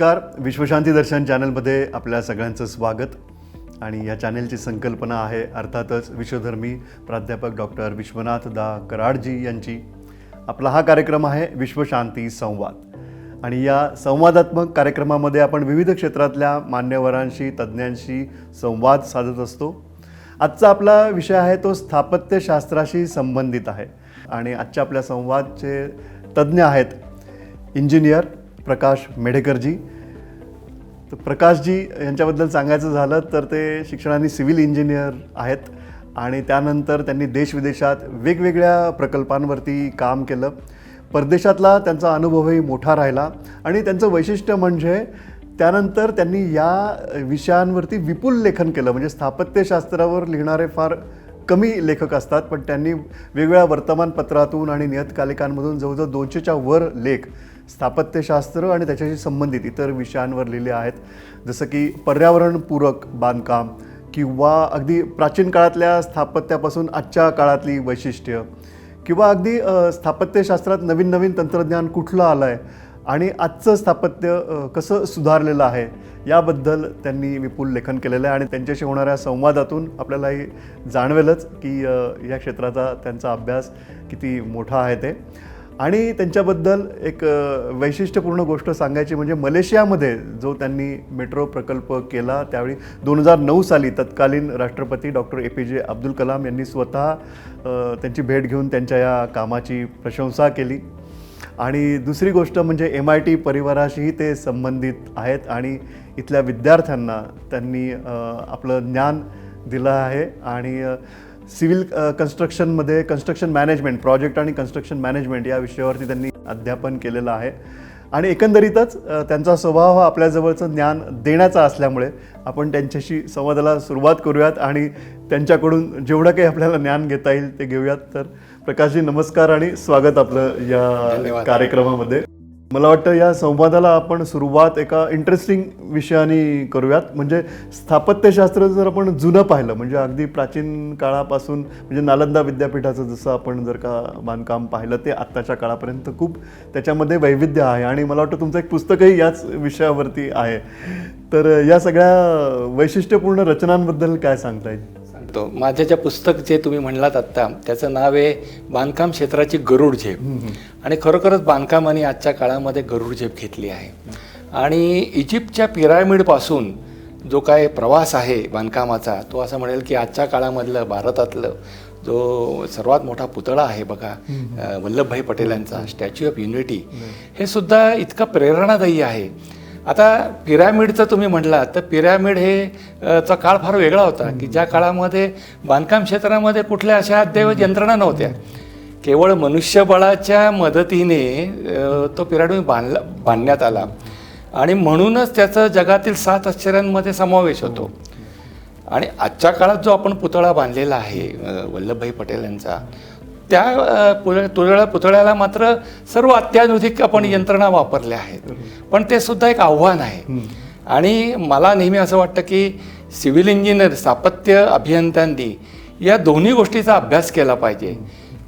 नमस्कार. विश्वशांती दर्शन चॅनलमध्ये आपल्या सगळ्यांचं स्वागत. आणि या चॅनेलची संकल्पना आहे अर्थातच विश्वधर्मी प्राध्यापक डॉक्टर विश्वनाथ दा कराडजी यांची. आपला हा कार्यक्रम आहे विश्वशांती संवाद. आणि या संवादात्मक कार्यक्रमामध्ये आपण विविध क्षेत्रातल्या मान्यवरांशी तज्ज्ञांशी संवाद साधत असतो. आजचा आपला विषय आहे तो स्थापत्यशास्त्राशी संबंधित आहे. आणि आजच्या आपल्या संवादचे तज्ज्ञ आहेत इंजिनियर प्रकाश मेढेकरजी तर प्रकाशजी यांच्याबद्दल सांगायचं झालं तर ते शिक्षणाने सिव्हिल इंजिनियर आहेत. आणि त्यानंतर त्यांनी देशविदेशात वेगवेगळ्या प्रकल्पांवरती काम केलं. परदेशातला त्यांचा अनुभवही मोठा राहिला. आणि त्यांचं वैशिष्ट्य म्हणजे त्यानंतर त्यांनी या विषयांवरती विपुल लेखन केलं. म्हणजे स्थापत्यशास्त्रावर लिहिणारे फार कमी लेखक असतात पण त्यांनी वेगवेगळ्या वर्तमानपत्रातून आणि नियतकालिकांमधून जवळजवळ दोनशेच्या वर लेख स्थापत्यशास्त्र आणि त्याच्याशी संबंधित इतर विषयांवर लिहिले आहेत. जसं की पर्यावरणपूरक बांधकाम किंवा अगदी प्राचीन काळातल्या स्थापत्यापासून आजच्या काळातली वैशिष्ट्य किंवा अगदी स्थापत्यशास्त्रात नवीन नवीन तंत्रज्ञान कुठलं आलं आहे आणि आजचं स्थापत्य कसं सुधारलेलं आहे याबद्दल त्यांनी विपुल लेखन केलेलं आहे आणि त्यांच्याशी होणाऱ्या संवादातून आपल्यालाही जाणवेलच की या क्षेत्राचा त्यांचा अभ्यास किती मोठा आहे ते. आणि त्यांच्याबद्दल एक वैशिष्ट्यपूर्ण गोष्ट सांगायची म्हणजे मलेशियामध्ये जो त्यांनी मेट्रो प्रकल्प केला त्यावेळी दोन हजार नऊ साली तत्कालीन राष्ट्रपती डॉक्टर ए पी जे अब्दुल कलाम यांनी स्वतः त्यांची भेट घेऊन त्यांच्या या कामाची प्रशंसा केली. आणि दुसरी गोष्ट म्हणजे एम आय टी परिवाराशीही ते संबंधित आहेत आणि इथल्या विद्यार्थ्यांना त्यांनी आपलं ज्ञान दिलं आहे. आणि सिव्हिल कन्स्ट्रक्शनमध्ये कन्स्ट्रक्शन मॅनेजमेंट प्रोजेक्ट आणि कन्स्ट्रक्शन मॅनेजमेंट या विषयावरती त्यांनी अध्यापन केलेलं आहे. आणि एकंदरीतच त्यांचा स्वभाव हा आपल्याजवळचं ज्ञान देण्याचा असल्यामुळे आपण त्यांच्याशी संवादाला सुरुवात करूयात आणि त्यांच्याकडून जेवढं काही आपल्याला ज्ञान घेता येईल ते घेऊयात. तर प्रकाशजी नमस्कार आणि स्वागत आपलं या. कार्यक्रमामध्ये. मला वाटतं या संवादाला आपण सुरुवात एका इंटरेस्टिंग विषयाने करूयात. म्हणजे स्थापत्यशास्त्र जर आपण जुनं पाहिलं म्हणजे अगदी प्राचीन काळापासून म्हणजे नालंदा विद्यापीठाचं जसं आपण जर का बांधकाम पाहिलं ते आत्ताच्या काळापर्यंत खूप त्याच्यामध्ये वैविध्य आहे. आणि मला वाटतं तुमचं एक पुस्तकही याच विषयावरती आहे. तर या सगळ्या वैशिष्ट्यपूर्ण रचनांबद्दल काय सांगता येईल? सांगतो माझं जे पुस्तक जे तुम्ही म्हणलात आत्ता त्याचं नाव आहे बांधकाम क्षेत्राची गरुड झेप. आणि खरोखरच बांधकामाने आजच्या काळामध्ये गरुड झेप घेतली आहे. आणि इजिप्तच्या पिरामिडपासून जो काय प्रवास आहे बांधकामाचा तो असं म्हणेल की आजच्या काळामधलं भारतातलं जो सर्वात मोठा पुतळा आहे बघा वल्लभभाई पटेल यांचा स्टॅच्यू ऑफ युनिटी हे सुद्धा इतकं प्रेरणादायी आहे. आता पिरॅमिडचं तुम्ही म्हटलात तर पिरॅमिड हे चा काळ फार वेगळा होता की ज्या काळामध्ये बांधकाम क्षेत्रामध्ये कुठल्या अशा अद्ययावत यंत्रणा नव्हत्या. केवळ मनुष्यबळाच्या मदतीने तो पिरॅमिड बांधला बांधण्यात आला. आणि म्हणूनच त्याचं जगातील सात आश्चर्यांमध्ये समावेश होतो. आणि आजच्या काळात जो आपण पुतळा बांधलेला आहे वल्लभभाई पटेल यांचा त्या पुतळ्या पुतळ्या पुतळ्याला मात्र सर्व अत्याधुनिक आपण यंत्रणा वापरल्या आहेत. पण ते सुद्धा एक आव्हान आहे. आणि मला नेहमी असं वाटतं की सिव्हिल इंजिनियर स्थापत्य अभियंत्यांनी या दोन्ही गोष्टीचा अभ्यास केला पाहिजे.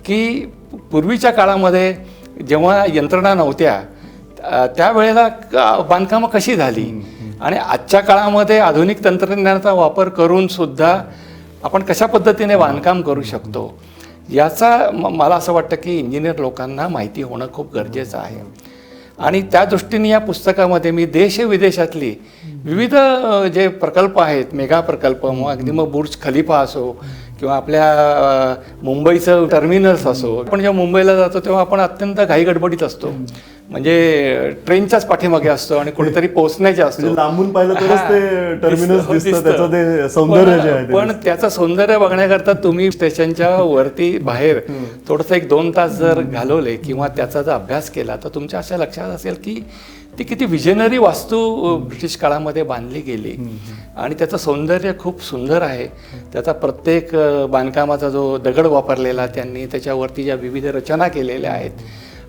की पूर्वीच्या काळामध्ये जेव्हा यंत्रणा नव्हत्या त्यावेळेला क- बांधकामं कशी झाली? आणि आजच्या काळामध्ये आधुनिक तंत्रज्ञानाचा वापर करून सुद्धा आपण कशा पद्धतीने बांधकाम करू शकतो? याचा म- मला असं वाटतं की इंजिनियर लोकांना माहिती होणं खूप गरजेचं आहे. आणि त्या दृष्टीने या पुस्तकामध्ये मी देश विदेशातली विविध जे प्रकल्प आहेत मेगा प्रकल्प मग अगदी मग बुर्ज खलिफा असो किंवा आपल्या मुंबईचं टर्मिनल्स असो आपण जेव्हा मुंबईला जातो तेव्हा आपण अत्यंत घाईगडबडीत असतो. म्हणजे ट्रेनच्याच पाठीमागे असतो आणि कुठेतरी पोहोचण्याचे असतो म्हणजे लांबून पाहिलं तरच ते टर्मिनस दिसतं. त्याचं ते सौंदर्य पण- जे आहे पण त्याचं सौंदर्य बघण्याकरता तुम्ही स्टेशनच्या वरती बाहेर थोडंसं एक दोन तास जर घालवले किंवा त्याचा जर अभ्यास केला तर तुमच्या अशा लक्षात असेल की ती किती विजनरी वास्तू ब्रिटिश काळामध्ये बांधली गेली. आणि त्याचं सौंदर्य खूप सुंदर आहे. त्याचा प्रत्येक बांधकामाचा जो दगड वापरलेला त्यांनी त्याच्यावरती ज्या विविध रचना केलेल्या आहेत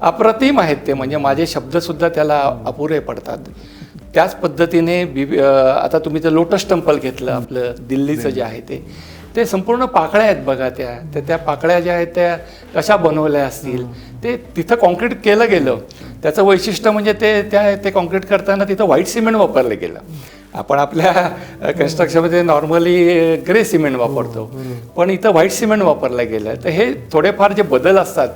अप्रतिम आहेत ते. म्हणजे माझे शब्दसुद्धा त्याला अपुरे पडतात. त्याच पद्धतीने आता तुम्ही जर लोटस टेम्पल घेतलं आपलं दिल्लीचं जे आहे ते ते संपूर्ण पाकळ्या आहेत बघा त्या. तर त्या पाकळ्या ज्या आहेत त्या कशा बनवल्या असतील ते तिथं कॉन्क्रीट केलं गेलं. त्याचं वैशिष्ट्य म्हणजे ते त्या ते कॉन्क्रीट करताना तिथं व्हाईट सिमेंट वापरलं गेलं. आपण आपल्या कन्स्ट्रक्शनमध्ये नॉर्मली ग्रे सिमेंट वापरतो. पण इथं व्हाईट सिमेंट वापरलं गेलं. तर हे थोडेफार जे बदल असतात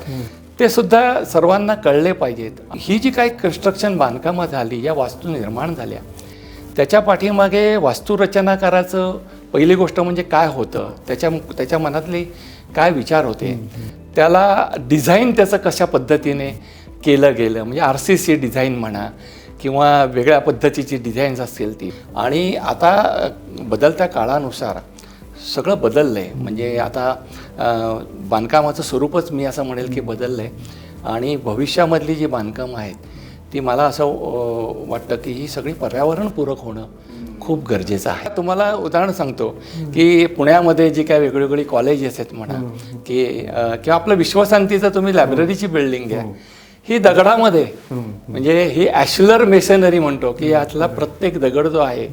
ते सुद्धा सर्वांना कळले पाहिजेत. ही जी काही कन्स्ट्रक्शन बांधकामं झाली या वास्तू निर्माण झाल्या त्याच्या पाठीमागे वास्तुरचनाकाराचं पहिली गोष्ट म्हणजे काय होतं त्याच्या त्याच्या मनातले काय विचार होते त्याला डिझाईन त्याचं कशा पद्धतीने केलं गेलं म्हणजे आर सी सी डिझाईन म्हणा किंवा वेगळ्या पद्धतीची डिझाईन्स असतील ती. आणि आता बदलत्या काळानुसार सगळं बदललं आहे म्हणजे आता बांधकामाचं स्वरूपच मी असं म्हणेल की बदललं आहे आणि भविष्यामधली जी बांधकामं आहेत ती मला असं वाटतं की ही सगळी पर्यावरणपूरक होणं खूप गरजेचं आहे. तुम्हाला उदाहरण सांगतो की पुण्यामध्ये जी काय वेगवेगळी कॉलेजेस आहेत म्हणा की किंवा आपलं विश्वशांतीचं तुम्ही लायब्ररीची बिल्डिंग घ्या. ही दगडामध्ये म्हणजे ही ॲशलर मेसनरी म्हणतो की यातला प्रत्येक दगड जो आहे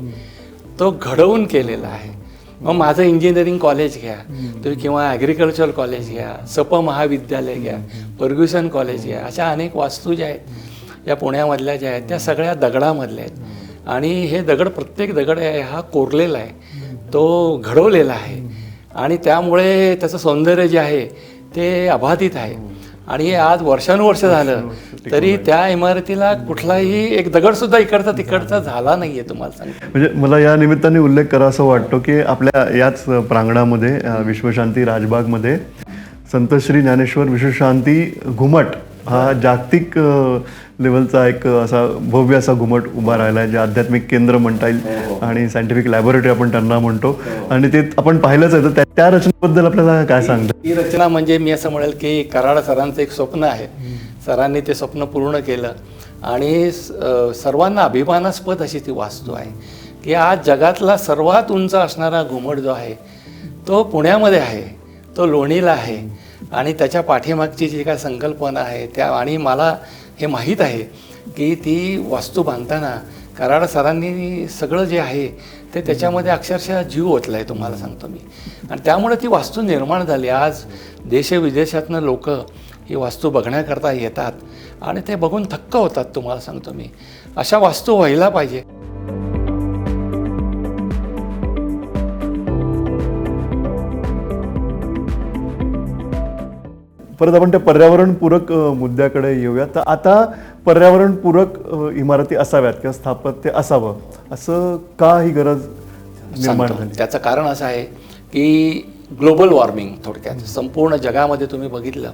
तो घडवून केलेला आहे. मग माझं इंजिनिअरिंग कॉलेज घ्या. तुम्ही किंवा ॲग्रिकल्चर कॉलेज घ्या सप महाविद्यालय घ्या फर्ग्युसन कॉलेज घ्या अशा अनेक वास्तू ज्या आहेत या पुण्यामधल्या ज्या आहेत त्या सगळ्या दगडामधल्या आहेत. आणि हे दगड प्रत्येक दगड आहे हा कोरलेला आहे. तो घडवलेला आहे. आणि त्यामुळे त्याचं सौंदर्य जे आहे ते अबाधित आहे. आणि हे आज वर्षानुवर्ष झालं. तरी त्या इमारतीला कुठलाही एक दगडसुद्धा इकडचा तिकडचा झाला नाही आहे तुम्हाला सांगतो. म्हणजे मला या निमित्ताने उल्लेख करा असं वाटतो की आपल्या याच प्रांगणामध्ये विश्वशांती राजबागमध्ये संत श्री ज्ञानेश्वर विश्वशांती घुमट हा जागतिक लेवलचा एक असा भव्य असा घुमट उभा राहिला आहे जे आध्यात्मिक केंद्र म्हणता येईल आणि सायंटिफिक लॅबोरेटरी आपण त्यांना म्हणतो. आणि ते आपण पाहिलंच आहे तर त्या- त्या रचनेबद्दल आपल्याला काय सांगता? ही रचना म्हणजे मी असं म्हणेल की कराड सरांचं एक स्वप्न आहे. सरांनी ते स्वप्न पूर्ण केलं. आणि सर्वांना अभिमानास्पद अशी ती वास्तू आहे की आज जगातला सर्वात उंच असणारा घुमट जो आहे तो पुण्यामध्ये आहे तो लोणीला आहे. आणि त्याच्या पाठीमागची जी काय संकल्पना आहे त्या आणि मला हे माहीत आहे की ती वास्तू बांधताना कराड सरांनी सगळं जे आहे ते त्याच्यामध्ये अक्षरशः जीव ओतला आहे तुम्हाला सांगतो मी. आणि त्यामुळे ती वास्तू निर्माण झाली. आज देशविदेशातनं लोक ही वास्तू बघण्याकरता येतात आणि ते बघून थक्क होतात तुम्हाला सांगतो मी. अशा वास्तू व्हायला पाहिजे. परत आपण त्या पर्यावरणपूरक मुद्द्याकडे येऊया. तर आता पर्यावरणपूरक इमारती असाव्यात किंवा स्थापत्य असावं असं का ही गरज निर्माण. झाली? त्याचं कारण असं आहे की ग्लोबल वॉर्मिंग थोडक्यात संपूर्ण जगामध्ये तुम्ही बघितलं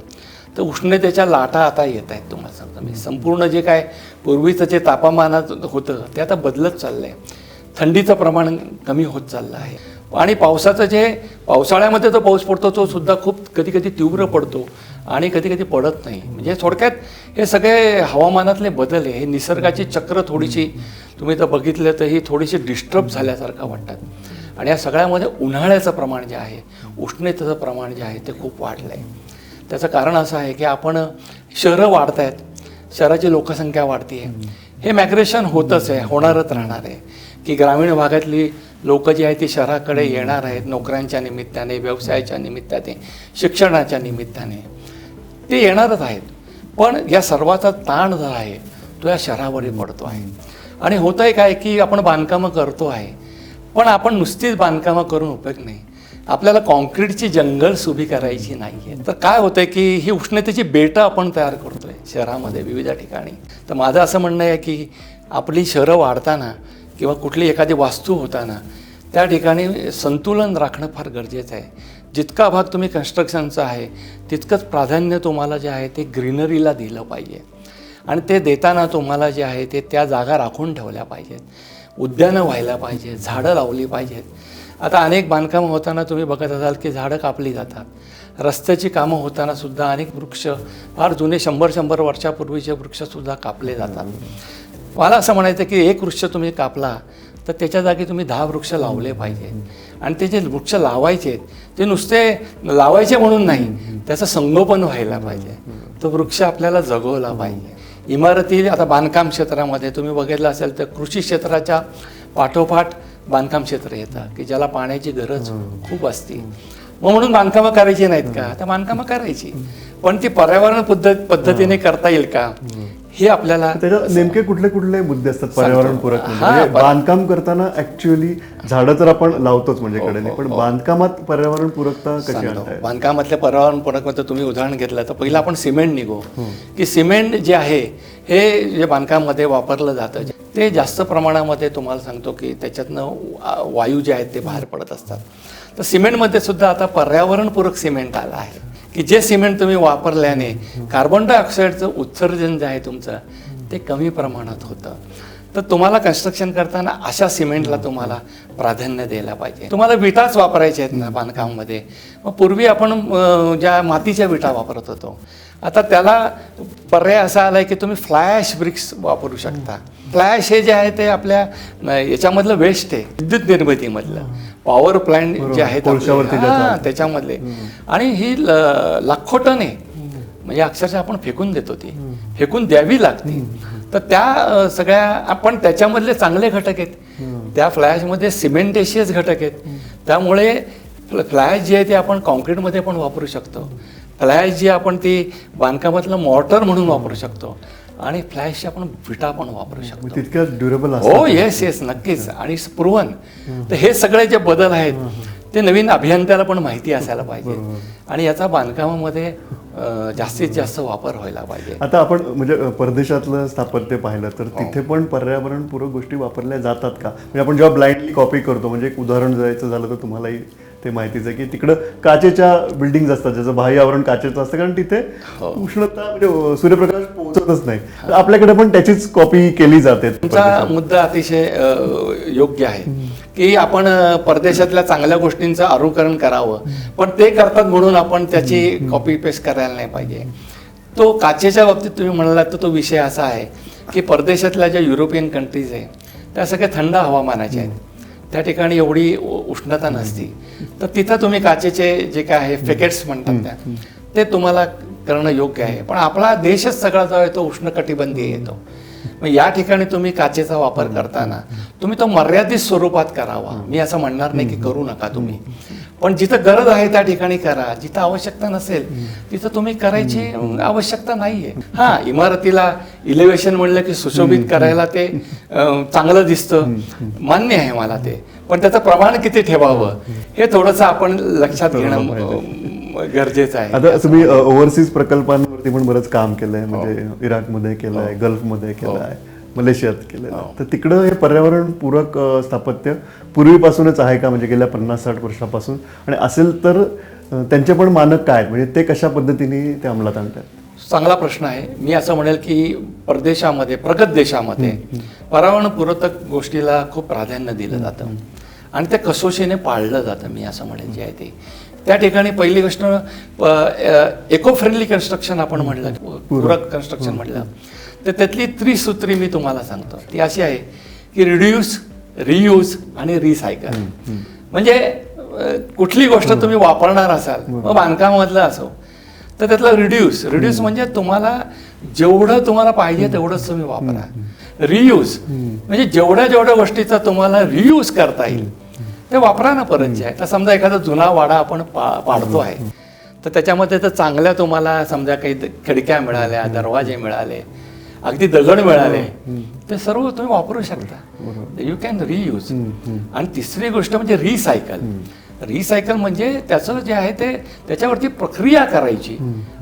तर उष्णतेच्या लाटा आता येत आहेत तुम्हाला सांगतो. मी संपूर्ण जे काय पूर्वीचं जे तापमानात होतं ते आता बदलत चाललं आहे थंडीचं प्रमाण कमी होत चाललं आहे. आणि पावसाचं जे पावसाळ्यामध्ये जो पाऊस पडतो तो सुद्धा खूप कधी कधी तीव्र पडतो आणि कधी कधी पडत नाही. म्हणजे थोडक्यात हे सगळे हवामानातले बदल आहे. हे निसर्गाची चक्र थोडीशी तुम्ही तर बघितलं तर ही थोडीशी डिस्टर्ब झाल्यासारखं वाटतात आणि या सगळ्यामध्ये उन्हाळ्याचं प्रमाण जे आहे उष्णतेचं प्रमाण जे आहे ते खूप वाढलं आहे त्याचं कारण असं आहे की आपण शहरं वाढत आहेत शहराची लोकसंख्या वाढते हे मॅग्रेशन होतच आहे होणारच राहणार आहे. की ग्रामीण भागातली लोक जी आहेत ती शहराकडे येणार आहेत नोकऱ्यांच्या निमित्ताने व्यवसायाच्या निमित्ताने शिक्षणाच्या निमित्ताने. ते येणारच आहेत. पण या सर्वाचा ताण जो आहे तो या शहरावरही पडतो आहे. आणि होतं आहे काय की आपण बांधकामं करतो आहे पण आपण नुसतीच बांधकामं करून उपयोग नाही. आपल्याला कॉन्क्रीटची जंगल उभी करायची नाही आहे तर काय होतंय की ही उष्णतेची बेटं आपण तयार करतोय शहरामध्ये विविध ठिकाणी. तर माझं असं म्हणणं आहे की आपली शहरं वाढताना किंवा कुठली एखादी वास्तू होताना त्या ठिकाणी संतुलन राखणं फार गरजेचं आहे. जितका भाग तुम्ही कन्स्ट्रक्शनचा आहे तितकंच प्राधान्य तुम्हाला जे आहे ते ग्रीनरीला दिलं पाहिजे. आणि ते देताना तुम्हाला जे आहे ते त्या जागा राखून ठेवल्या पाहिजेत. उद्यानं व्हायला पाहिजेत झाडं लावली पाहिजेत. आता अनेक बांधकामं होताना तुम्ही बघत असाल की झाडं कापली जातात. रस्त्याची कामं होताना सुद्धा अनेक वृक्ष फार जुने शंभर शंभर वर्षापूर्वीचे वृक्षसुद्धा कापले जातात. मला असं म्हणायचं की एक वृक्ष तुम्ही कापला तर त्याच्या जागी तुम्ही दहा वृक्ष लावले पाहिजे. आणि ते जे वृक्ष लावायचे ते नुसते लावायचे म्हणून नाही त्याचं संगोपन व्हायला पाहिजे. तो वृक्ष आपल्याला जगवला पाहिजे. इमारती आता बांधकाम क्षेत्रामध्ये तुम्ही बघितलं असेल तर कृषी क्षेत्राच्या पाठोपाठ बांधकाम क्षेत्र येतं की ज्याला पाण्याची गरज खूप असते. मग म्हणून बांधकामं करायची नाहीत का? तर बांधकामं करायची. पण ती पर्यावरण पद्धत पद्धतीने करता येईल का? हे आपल्याला त्याच्यात नेमके कुठले कुठले मुद्दे असतात? पर्यावरणपूरक म्हणजे? हा, बांधकाम करताना ऍक्च्युअली झाडं तर आपण लावतोच म्हणजे हो, कडेने पण बांधकामात पर्यावरणपूरकता कशी आणताय बांधकामातल्या पर्यावरणपूरकमध्ये तुम्ही उदाहरण घेतलं तर पहिलं आपण सिमेंट निघू. की सिमेंट जे आहे हे जे बांधकामामध्ये वापरलं जातं ते जास्त प्रमाणामध्ये तुम्हाला सांगतो की त्याच्यातनं वायू जे आहेत ते बाहेर पडत असतात. तर सिमेंटमध्ये सुद्धा आता पर्यावरणपूरक सिमेंट आलं आहे. की जे सिमेंट तुम्ही वापरल्याने कार्बन डायऑक्साईडचं उत्सर्जन जे आहे तुमचं ते कमी प्रमाणात होतं. तर तुम्हाला कन्स्ट्रक्शन करताना अशा सिमेंटला तुम्हाला प्राधान्य द्यायला पाहिजे. तुम्हाला विटाच वापरायच्या आहेत ना बांधकामामध्ये. मग पूर्वी आपण ज्या मातीच्या विटा वापरत होतो आता त्याला पर्याय असा आलाय की तुम्ही फ्लॅश ब्रिक्स वापरू शकता. फ्लॅश हे जे आहे ते आपल्या याच्यामधलं वेस्ट आहे. विद्युत निर्मितीमधलं. पॉवर प्लांट जे आहेत. त्याच्यामधले. आणि ही लाखो टन आहे म्हणजे अक्षरशः आपण फेकून देतो ती. फेकून द्यावी लागते. तर त्या सगळ्या आपण त्याच्यामधले चांगले घटक आहेत. त्या फ्लॅशमध्ये सिमेंटेशियस घटक आहेत. त्यामुळे फ्ल- फ्लॅश जे आहे ते आपण कॉन्क्रीटमध्ये पण वापरू शकतो. फ्लॅश जी आपण ती बांधकामातलं मॉर्टर म्हणून वापरू शकतो. आणि फ्लॅश आपण विटा पण वापरू शकतो. तितक्या ड्युरेबल हो येस येस नक्कीच. आणि प्रुवन तर हे सगळे जे बदल आहेत ते नवीन अभियंत्याला पण माहिती असायला पाहिजे. आणि याचा बांधकामामध्ये जास्तीत जास्त वापर व्हायला पाहिजे. आता आपण म्हणजे परदेशातलं स्थापत्य पाहिलं तर तिथे पण पर्यावरणपूरक गोष्टी वापरल्या जातात का? म्हणजे आपण जेव्हा ब्लाइंडली कॉपी करतो म्हणजे एक उदाहरण द्यायचं झालं तर तुम्हालाही ते माहितीच आहे की तिकडं काचेच्या बिल्डिंग असतात ज्याचं बाह्य आवरण काचेचं असतं कारण तिथे उष्णता म्हणजे सूर्यप्रकाश पोहोचतच नाही. आपल्याकडे पण त्याचीच कॉपी केली जाते. तुमचा मुद्दा अतिशय योग्य आहे की आपण परदेशातल्या चांगल्या गोष्टींचं अनुकरण करावं. पण ते करतात म्हणून आपण त्याची कॉपी पेस्ट करायला नाही पाहिजे. तो काचेच्या बाबतीत तुम्ही म्हणालात तर तो विषय असा आहे की परदेशातल्या ज्या युरोपियन कंट्रीज आहे त्या सगळ्या थंड हवामानाच्या आहेत. त्या ठिकाणी एवढी उष्णता नसती. तर तिथं तुम्ही काचेचे जे काय आहे फेकेट्स म्हणतात त्या ते तुम्हाला करणं योग्य आहे. पण आपला देशच सगळा जो आहे तो उष्णकटिबंधीय येतो मग या ठिकाणी तुम्ही काचेचा वापर करताना तुम्ही तो मर्यादित स्वरूपात करावा. मी असं म्हणणार नाही की करू नका तुम्ही. पण जिथं गरज आहे त्या ठिकाणी करा. जिथं आवश्यकता नसेल तिथं तुम्ही करायची आवश्यकता नाहीये. हा इमारतीला इलेव्हेशन म्हणलं की सुशोभित करायला ते चांगलं दिसतं. मान्य आहे मला ते. पण त्याचं प्रमाण किती ठेवावं? हे थोडंसं आपण लक्षात घेणं गरजेचं आहे. आता तुम्ही ओव्हरसीज प्रकल्पांवरती पण बरंच काम केलंय. म्हणजे इराकमध्ये केलंय गल्फमध्ये केलंय मलेशियात केलंय तर तिकडं हे पर्यावरणपूरक स्थापत्य पूर्वीपासूनच आहे का? म्हणजे गेल्या पन्नास साठ वर्षापासून. आणि असेल तर त्यांचे पण मानक काय? म्हणजे ते कशा पद्धतीने ते अंमलात आणतात? चांगला प्रश्न आहे. मी असं म्हणेल की परदेशामध्ये प्रगत देशामध्ये पर्यावरणपूरक गोष्टीला खूप प्राधान्य दिलं जातं. आणि ते कसोशीने पाळलं जातं मी असं म्हणेल जे आहे ते. त्या ठिकाणी पहिली गोष्ट इको फ्रेंडली कन्स्ट्रक्शन आपण म्हणलं पूरक कन्स्ट्रक्शन म्हणलं तर त्यातली त्रिसूत्री मी तुम्हाला सांगतो. ती अशी आहे की रिड्यूस रियूज आणि रिसायकल म्हणजे कुठली गोष्ट तुम्ही वापरणार असाल मग बांधकामामधलं असो तर त्यातलं रिड्यूस रिड्यूस म्हणजे तुम्हाला जेवढं तुम्हाला पाहिजे तेवढंच तुम्ही वापरा. रियूज म्हणजे जेवढ्या जेवढ्या गोष्टीचा तुम्हाला रियूज करता येईल ते वापरा ना परत जे आहे. तर समजा एखादा जुना वाडा आपण पा- पाडतो आहे तर त्याच्यामध्ये तर चांगल्या तुम्हाला समजा काही खिडक्या मिळाल्या दरवाजे मिळाले अगदी दगड मिळाले ते सर्व तुम्ही वापरू शकता. यू कॅन रियूज आणि तिसरी गोष्ट म्हणजे रिसायकल रिसायकल म्हणजे त्याचं जे आहे ते त्याच्यावरती प्रक्रिया करायची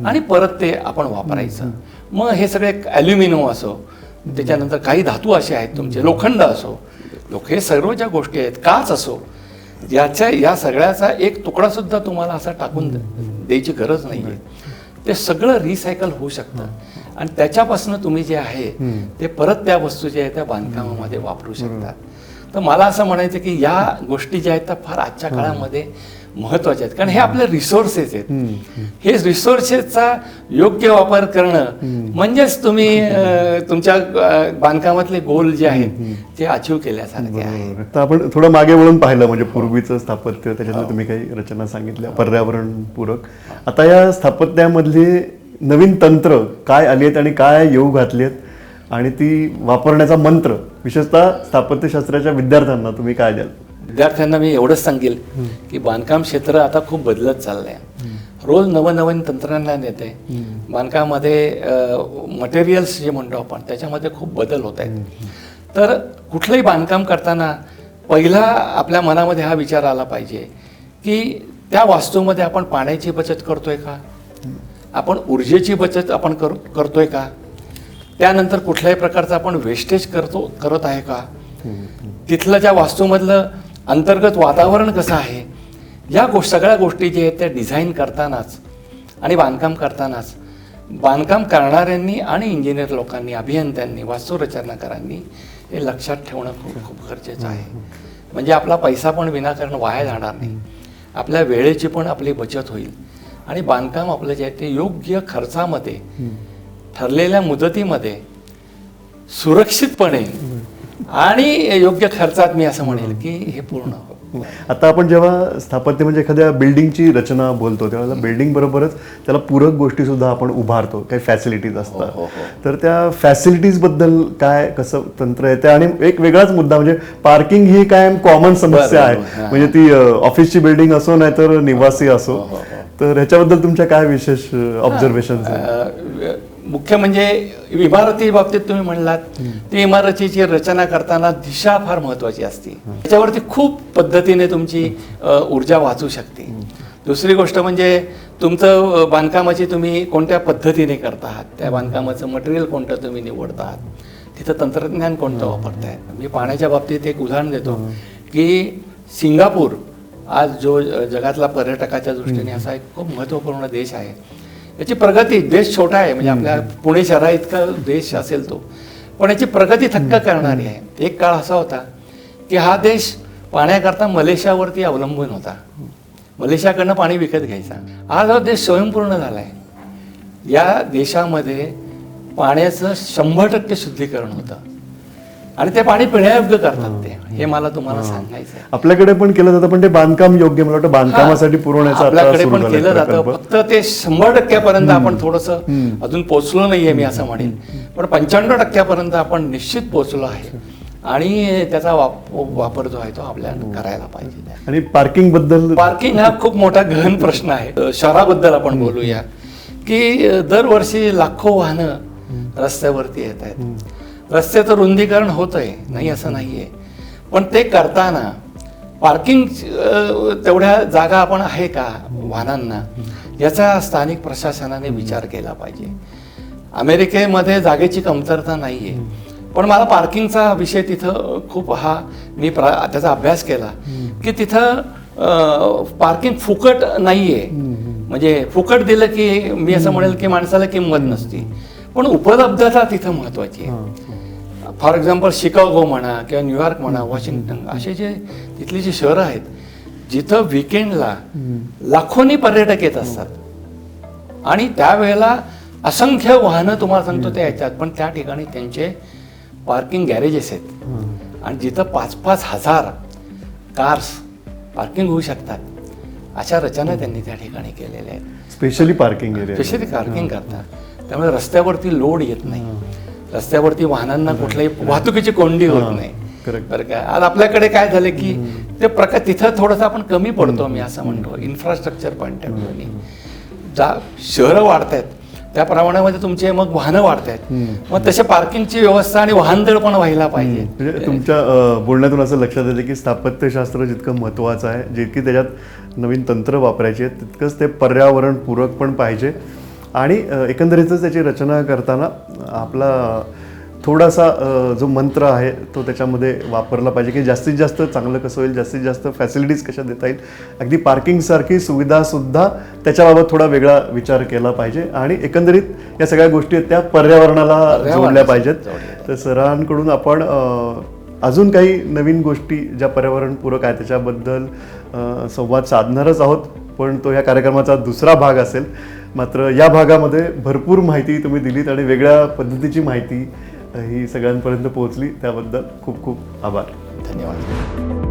आणि परत ते आपण वापरायचं. मग हे सगळे ॲल्युमिनियम असो त्याच्यानंतर काही धातू असे आहेत तुमचे लोखंड असो लोक हे सर्व ज्या गोष्टी आहेत काच असो याच्या या सगळ्याचा एक तुकडा सुद्धा तुम्हाला असा टाकून द्यायची गरज नाही आहे ते सगळं रिसायकल होऊ शकतं. आणि त्याच्यापासून तुम्ही जे आहे ते परत त्या वस्तू ज्या आहेत त्या बांधकामामध्ये वापरू शकता. तर मला असं म्हणायचं की या गोष्टी ज्या आहेत त्या फार आजच्या काळामध्ये महत्त्वाच्या आहेत. कारण हे आपले रिसोर्सेस आहेत. हे रिसोर्सेसचा योग्य वापर करणं म्हणजेच तुम्ही तुमच्या बांधकामातले गोल जे आहेत ते अचीव केल्यासारखे आहे. आपण थोडं मागे वळून पाहिलं म्हणजे पूर्वीचं स्थापत्य त्याच्यातलं तुम्ही काही रचना सांगितल्या पर्यावरणपूरक. आता या स्थापत्यामधली नवीन तंत्र काय आली आहेत आणि काय येऊ घातली आहेत? आणि ती वापरण्याचा मंत्र विशेषतः स्थापत्यशास्त्राच्या विद्यार्थ्यांना तुम्ही काय द्याल? विद्यार्थ्यांना मी एवढंच सांगेल की बांधकाम क्षेत्र आता खूप बदलत चाललंय. रोज नवनवीन तंत्रज्ञान येते बांधकामामध्ये मटेरियल्स जे म्हणतो आपण त्याच्यामध्ये खूप बदल होत आहेत तर कुठलंही बांधकाम करताना पहिला आपल्या मनामध्ये हा विचार आला पाहिजे की त्या वास्तूमध्ये आपण पाण्याची बचत करतोय का? आपण ऊर्जेची बचत आपण कर करतोय का? त्यानंतर कुठल्याही प्रकारचं आपण वेस्टेज करतो करत आहे का? तिथलं ज्या वास्तूमधलं अंतर्गत वातावरण कसं आहे? या गो सगळ्या गोष्टी ज्या आहेत त्या डिझाईन करतानाच आणि बांधकाम करतानाच बांधकाम करणाऱ्यांनी आणि इंजिनियर लोकांनी अभियंत्यांनी वास्तुरचनाकारांनी हे लक्षात ठेवणं खूप खूप गरजेचं आहे. म्हणजे आपला पैसा पण विनाकारण वाया जाणार नाही. आपल्या वेळेची पण आपली बचत होईल. आणि बांधकाम आपलं जे आहे ते योग्य खर्चामध्ये ठरलेल्या मुदतीमध्ये सुरक्षितपणे आणि योग्य खर्चात मी असं म्हणेल की हे पूर्ण. आता आपण जेव्हा स्थापत्य म्हणजे एखाद्या बिल्डिंगची रचना बोलतो तेव्हा बिल्डिंग बरोबरच त्याला पूरक गोष्टी सुद्धा आपण उभारतो काही फॅसिलिटीज असतात. तर त्या फॅसिलिटीजबद्दल काय कसं तंत्र येते आणि एक वेगळाच मुद्दा म्हणजे पार्किंग ही काय कॉमन समस्या आहे. हां. म्हणजे ती ऑफिसची बिल्डिंग असो नाहीतर निवासी असो. तर ह्याच्याबद्दल तुमच्या काय विशेष ऑब्झर्वेशन मुख्य म्हणजे इमारती बाबतीत तुम्ही म्हणलात ती इमारतीची रचना करताना दिशा फार महत्वाची असते. त्याच्यावरती खूप पद्धतीने तुमची ऊर्जा वाचू शकते. दुसरी गोष्ट म्हणजे तुमचं बांधकामाची तुम्ही कोणत्या पद्धतीने करता आहात त्या बांधकामाचं मटेरियल कोणतं तुम्ही निवडता आहात तिथं तंत्रज्ञान कोणतं वापरताय मी पाण्याच्या बाबतीत एक उदाहरण देतो की सिंगापूर आज जो जगातला पर्यटकाच्या दृष्टीने असा एक खूप महत्त्वपूर्ण देश आहे. याची प्रगती देश छोटा आहे म्हणजे आपल्या पुणे शहरा इतका देश असेल तो. पण याची प्रगती थक्क करणारी आहे. एक काळ असा होता की हा देश पाण्याकरता मलेशियावरती अवलंबून होता. मलेशियाकडनं पाणी विकत घ्यायचा. आज हा देश स्वयंपूर्ण झाला आहे या देशामध्ये पाण्याचं शंभर टक्के शुद्धीकरण होतं. आणि ते पाणी पिण्यायोग्य करतात ते. हे मला तुम्हाला सांगायचं आहे आपल्याकडे पण केलं जातं पण ते बांधकाम योग्य मला वाटतं. बांधकामासाठी पुरवण्याचा आता आपल्याकडे सुरू पण झालाय केलं जातं. प्रकल्प. फक्त ते शंभर टक्क्यापर्यंत आपण थोडस अजून पोहोचलो नाहीये मी असं म्हणेन. पण पंच्याण्णव टक्क्यापर्यंत आपण निश्चित पोहोचलो आहे. आणि त्याचा वाप- वापर जो आहे तो आपल्याला करायला पाहिजे. आणि पार्किंगबद्दल पार्किंग हा खूप मोठा गहन प्रश्न आहे. अ, शहराबद्दल आपण बोलूया. की अ, दरवर्षी लाखो वाहनं रस्त्यावरती येत आहेत. रस्त्याचं रुंदीकरण होत आहे नाही असं नाहीये. पण ते करताना पार्किंग तेवढ्या जागा आपण आहे का वाहनांना याचा स्थानिक प्रशासनाने विचार केला पाहिजे. अमेरिकेमध्ये जागेची कमतरता नाही आहे पण मला पार्किंगचा विषय तिथं खूप हा मी प्रा त्याचा अभ्यास केला की तिथं पार्किंग फुकट नाही आहे म्हणजे फुकट दिलं की मी असं म्हणेल की माणसाला किंमत नसती. पण उपलब्धता तिथं महत्वाची आहे. फॉर एक्झाम्पल शिकागो म्हणा किंवा न्यूयॉर्क म्हणा वॉशिंग्टन असे जे तिथली जी शहरं आहेत जिथं विकेंडला लाखोनी पर्यटक येत असतात. आणि त्यावेळेला असंख्य वाहनं तुम्हाला सांगतो ते येतात पण त्या ठिकाणी त्यांचे पार्किंग गॅरेजेस आहेत. आणि जिथं पाच पाच हजार कार्स पार्किंग होऊ शकतात अशा रचना त्यांनी त्या ठिकाणी केलेल्या आहेत. स्पेशली पार्किंग स्पेशली पार्किंग करतात. त्यामुळे रस्त्यावरती लोड येत नाही. रस्त्यावरती वाहनांना कुठल्याही वाहतुकीची कोंडी होत नाही. बरं काय आज आपल्याकडे काय झालं की ते प्रकार तिथं थोडंसं आपण कमी पडतो मी असं म्हणतो. इन्फ्रास्ट्रक्चर पॉईंट जा शहरं वाढत आहेत त्या प्रमाणामध्ये तुमचे मग वाहनं वाढत आहेत मग तसे पार्किंगची व्यवस्था आणि वाहनतळ पण व्हायला पाहिजे. म्हणजे तुमच्या बोलण्यातून असं लक्षात येतं की स्थापत्यशास्त्र जितकं महत्त्वाचं आहे जितकी त्याच्यात नवीन तंत्र वापरायची तितकंच ते पर्यावरण पूरक पण पाहिजे. आणि एकंदरीतच त्याची रचना करताना आपला थोडासा जो मंत्र आहे तो त्याच्यामध्ये वापरला पाहिजे की जास्तीत जास्त चांगलं कसं होईल जास्तीत जास्त फॅसिलिटीज कशा देता येईल. अगदी पार्किंगसारखी सुविधासुद्धा त्याच्याबाबत थोडा वेगळा विचार केला पाहिजे आणि एकंदरीत या सगळ्या गोष्टी त्या पर्यावरणाला जोडल्या पाहिजेत. तर सरांकडून आपण अजून काही नवीन गोष्टी ज्या पर्यावरणपूरक आहेत त्याच्याबद्दल संवाद साधणारच आहोत. पण तो या कार्यक्रमाचा दुसरा भाग असेल. मात्र या भागामध्ये भरपूर माहिती तुम्ही दिलीत आणि वेगळ्या पद्धतीची माहिती ही सगळ्यांपर्यंत पोहोचली. त्याबद्दल खूप खूप आभार. धन्यवाद.